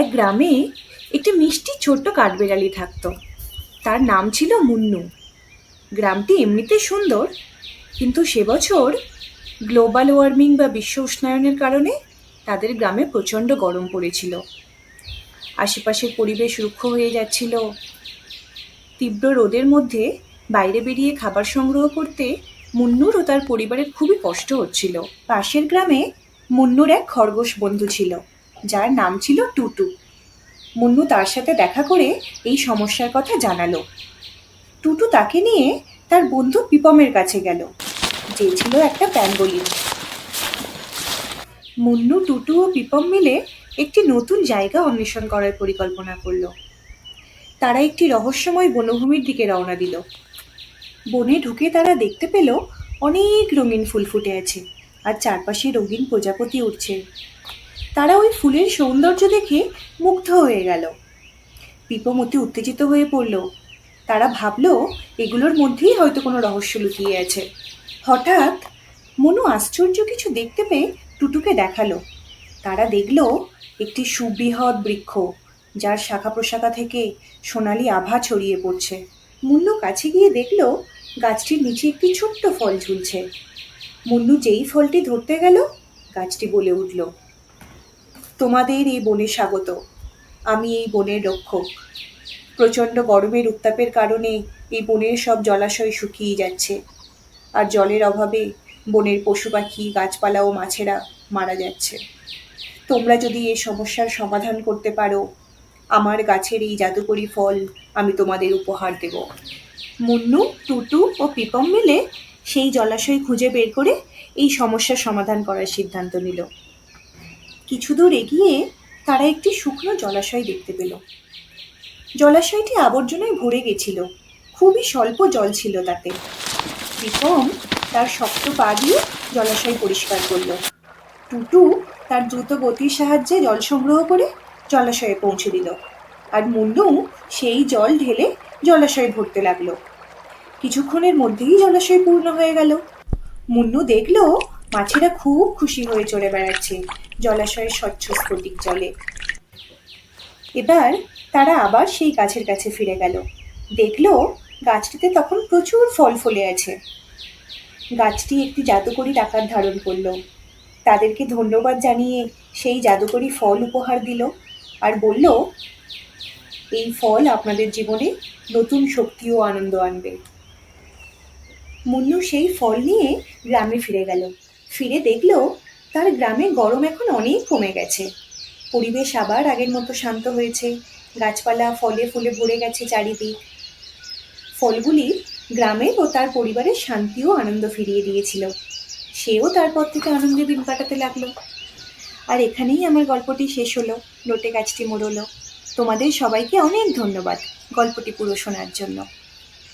এক গ্রামে একটি মিষ্টি ছোট্ট কাঠবেড়ালি থাকতো। তার নাম ছিল মুন্নু। গ্রামটি এমনিতে সুন্দর, কিন্তু সে বছর গ্লোবাল ওয়ার্মিং বা বিশ্ব উষ্ণায়নের কারণে তাদের গ্রামে প্রচণ্ড গরম পড়েছিল। আশেপাশের পরিবেশ রুক্ষ হয়ে যাচ্ছিল। তীব্র রোদের মধ্যে বাইরে বেরিয়ে খাবার সংগ্রহ করতে মুন্নুর ও তার পরিবারের খুবই কষ্ট হচ্ছিল। পাশের গ্রামে মুন্নুর এক খরগোশ বন্ধু ছিল। যার নাম ছিল টুটু। মুন্নু তার সাথে দেখা করে এই সমস্যার কথা জানালো। টুটু তাকে নিয়ে তার বন্ধু পিপমের কাছে গেল, যে ছিল একটা প্যাঙ্গোলিন। মুন্নু, টুটু ও পিপম মিলে একটি নতুন জায়গা অন্বেষণ করার পরিকল্পনা করল। তারা একটি রহস্যময় বনভূমির দিকে রওনা দিল। বনে ঢুকে তারা দেখতে পেল অনেক রঙিন ফুল ফুটে আছে, আর চারপাশে রঙিন প্রজাপতি উঠছে তারা ওই ফুলের সৌন্দর্য দেখে মুগ্ধ হয়ে গেল। পিপম অতি উত্তেজিত হয়ে পড়ল। তারা ভাবলো, এগুলোর মধ্যেই হয়তো কোনো রহস্য লুকিয়ে আছে। হঠাৎ মনু আশ্চর্য কিছু দেখতে পেয়ে টুটুকে দেখাল। তারা দেখল, একটি সুবৃহৎ বৃক্ষ, যার শাখা প্রশাখা থেকে সোনালি আভা ছড়িয়ে পড়ছে। মুন্নু কাছে গিয়ে দেখল, গাছটির নিচে একটি ছোট্ট ফল ঝুলছে। মুন্নু যেই ফলটি ধরতে গেল, গাছটি বলে উঠল তোমাদের এই বনে স্বাগত। আমি এই বনের রক্ষক। প্রচণ্ড গরমের উত্তাপের কারণে এই বনের সব জলাশয় শুকিয়ে যাচ্ছে। আর জলের অভাবে বনের পশু পাখি, গাছপালা ও মাছেরা মারা যাচ্ছে। তোমরা যদি এই সমস্যার সমাধান করতে পারো, আমার গাছের এই জাদুকরি ফল আমি তোমাদের উপহার দেব। মুন্নু, টুটু ও পিপম মিলে সেই জলাশয় খুঁজে বের করে এই সমস্যার সমাধান করার সিদ্ধান্ত নিল। কিছু দূর এগিয়ে তারা একটি শুকনো জলাশয় দেখতে পেল। জলাশয়টি আবর্জনায় ভরে গেছিল। খুবই স্বল্প জল ছিল তাতে। পিপম তার শক্ত পা দিয়ে জলাশয় পরিষ্কার করল। টুটু তার দ্রুত গতির সাহায্যে জল সংগ্রহ করে জলাশয়ে পৌঁছে দিল। আর মুন্নু সেই জল ঢেলে জলাশয়ে ভরতে লাগল। কিছুক্ষণের মধ্যেই জলাশয় পূর্ণ হয়ে গেল। মুন্নু দেখল মাছেরা খুব খুশি হয়ে চলে বেড়াচ্ছে জলাশয়ের স্বচ্ছ স্ফটিক জলে। এবার তারা আবার সেই গাছের কাছে ফিরে গেল। দেখল গাছটিতে তখন প্রচুর ফল ফলে আছে। গাছটি একটি জাদুকরীর আকার ধারণ করল। তাদেরকে ধন্যবাদ জানিয়ে সেই জাদুকরি ফল উপহার দিল আর বলল, এই ফল আপনাদের জীবনে নতুন শক্তি ও আনন্দ আনবে। মুন্নু সেই ফল নিয়ে গ্রামে ফিরে গেল। ফিরে দেখল তার গ্রামে গরম এখন অনেক কমে গেছে। পরিবেশ আবার আগের মতো শান্ত হয়েছে। গাছপালা ফলে ফুলে ভরে গেছে চারিদিক। ফলগুলি গ্রামের ও তার পরিবারের শান্তি ও আনন্দ ফিরিয়ে দিয়েছিল। সেও তারপর থেকে আনন্দে দিন কাটাতে লাগল। আর এখানেই আমার গল্পটি শেষ হলো। লোটে গাছটি মোড়লো। তোমাদের সবাইকে অনেক ধন্যবাদ গল্পটি পুরো শোনার জন্য।